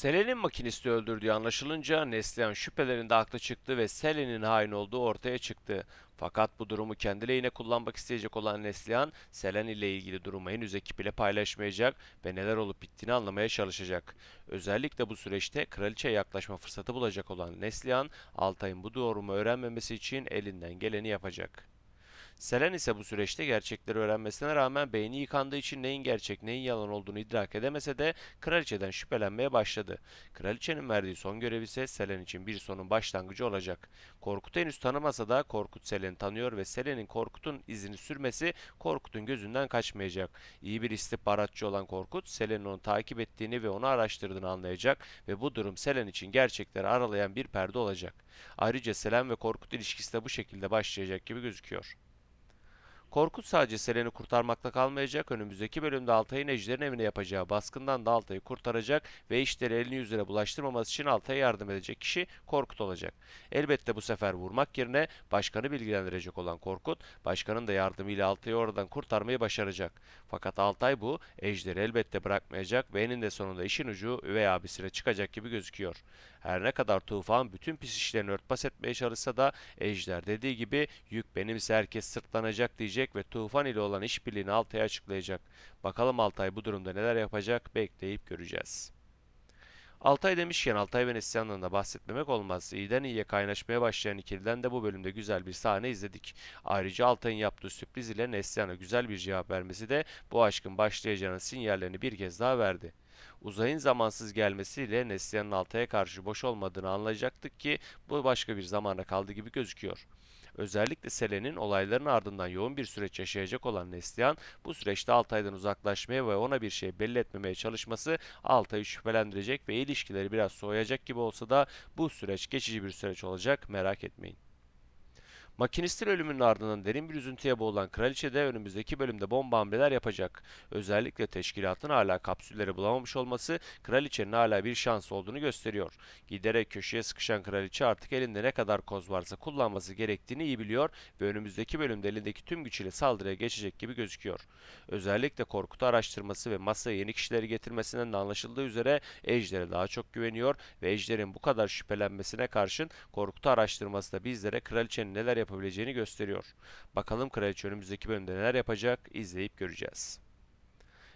Selen'in makinisti öldürdüğü anlaşılınca Neslihan şüphelerinde haklı çıktı ve Selen'in hain olduğu ortaya çıktı. Fakat bu durumu kendi lehine kullanmak isteyecek olan Neslihan, Selen ile ilgili durumu henüz ekip ile paylaşmayacak ve neler olup bittiğini anlamaya çalışacak. Özellikle bu süreçte kraliçeye yaklaşma fırsatı bulacak olan Neslihan, Altay'ın bu durumu öğrenmemesi için elinden geleni yapacak. Selen ise bu süreçte gerçekleri öğrenmesine rağmen beyni yıkandığı için neyin gerçek neyin yalan olduğunu idrak edemese de kraliçeden şüphelenmeye başladı. Kraliçenin verdiği son görev ise Selen için bir sonun başlangıcı olacak. Korkut henüz tanımasa da Korkut Selen'i tanıyor ve Selen'in Korkut'un izini sürmesi Korkut'un gözünden kaçmayacak. İyi bir istihbaratçı olan Korkut, Selen'in onu takip ettiğini ve onu araştırdığını anlayacak ve bu durum Selen için gerçekleri aralayan bir perde olacak. Ayrıca Selen ve Korkut ilişkisi de bu şekilde başlayacak gibi gözüküyor. Korkut sadece Selen'i kurtarmakla kalmayacak, önümüzdeki bölümde Altay'ın Ejder'in evine yapacağı baskından da Altay'ı kurtaracak ve işleri elini yüzüne bulaştırmaması için Altay'a yardım edecek kişi Korkut olacak. Elbette bu sefer vurmak yerine başkanı bilgilendirecek olan Korkut, başkanın da yardımıyla Altay'ı oradan kurtarmayı başaracak. Fakat Altay bu, Ejder'i elbette bırakmayacak ve eninde sonunda işin ucu üvey abisine çıkacak gibi gözüküyor. Her ne kadar Tufan bütün pis işlerini örtbas etmeye çalışsa da Ejder dediği gibi yük benimse herkes sırtlanacak diyecek ve Tufan ile olan işbirliğini Altay'a açıklayacak. Bakalım Altay bu durumda neler yapacak bekleyip göreceğiz. Altay demişken Altay ve Neslihan'dan da bahsetmemek olmaz. İyiden iyiye kaynaşmaya başlayan ikiliden de bu bölümde güzel bir sahne izledik. Ayrıca Altay'ın yaptığı sürpriz ile Neslihan'a güzel bir cevap vermesi de bu aşkın başlayacağının sinyallerini bir kez daha verdi. Uzayın zamansız gelmesiyle Neslihan'ın Altay'a karşı boş olmadığını anlayacaktık ki bu başka bir zamana kaldı gibi gözüküyor. Özellikle Selen'in olayların ardından yoğun bir süreç yaşayacak olan Neslihan, bu süreçte Altay'dan uzaklaşmaya ve ona bir şey belli etmemeye çalışması Altay'ı şüphelendirecek ve ilişkileri biraz soğuyacak gibi olsa da bu süreç geçici bir süreç olacak merak etmeyin. Makinistin ölümünün ardından derin bir üzüntüye boğulan kraliçe de önümüzdeki bölümde bomba hamleler yapacak. Özellikle teşkilatın hala kapsülleri bulamamış olması kraliçenin hala bir şans olduğunu gösteriyor. Giderek köşeye sıkışan kraliçe artık elinde ne kadar koz varsa kullanması gerektiğini iyi biliyor ve önümüzdeki bölümde elindeki tüm gücüyle saldırıya geçecek gibi gözüküyor. Özellikle Korkut'u araştırması ve masaya yeni kişileri getirmesinden de anlaşıldığı üzere Ejder'e daha çok güveniyor ve Ejder'in bu kadar şüphelenmesine karşın Korkut'u araştırması da bizlere kraliçenin neler yapabileceğini gösteriyor. Bakalım kraliçe önümüzdeki bölümde neler yapacak izleyip göreceğiz.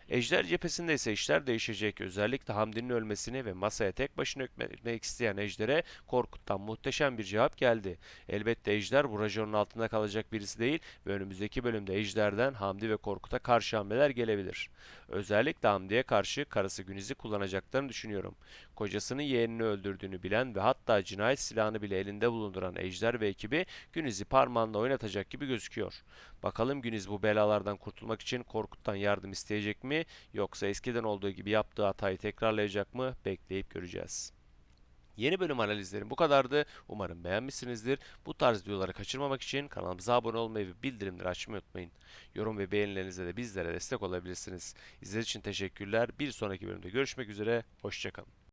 Ejder cephesinde ise işler değişecek. Özellikle Hamdi'nin ölmesini ve masaya tek başına hükmetmek isteyen Ejder'e Korkut'tan muhteşem bir cevap geldi. Elbette Ejder bu rajonun altında kalacak birisi değil ve önümüzdeki bölümde Ejder'den Hamdi ve Korkut'a karşı hamleler gelebilir. Özellikle Hamdi'ye karşı karısı Güniz'i kullanacaklarını düşünüyorum. Kocasının yeğenini öldürdüğünü bilen ve hatta cinayet silahını bile elinde bulunduran Ejder ve ekibi Güniz'i parmağında oynatacak gibi gözüküyor. Bakalım Güniz bu belalardan kurtulmak için Korkut'tan yardım isteyecek mi yoksa eskiden olduğu gibi yaptığı hatayı tekrarlayacak mı bekleyip göreceğiz. Yeni bölüm analizlerim bu kadardı. Umarım beğenmişsinizdir. Bu tarz videoları kaçırmamak için kanalımıza abone olmayı ve bildirimleri açmayı unutmayın. Yorum ve beğenilerinizle de bizlere destek olabilirsiniz. İzlediğiniz için teşekkürler. Bir sonraki bölümde görüşmek üzere. Hoşçakalın.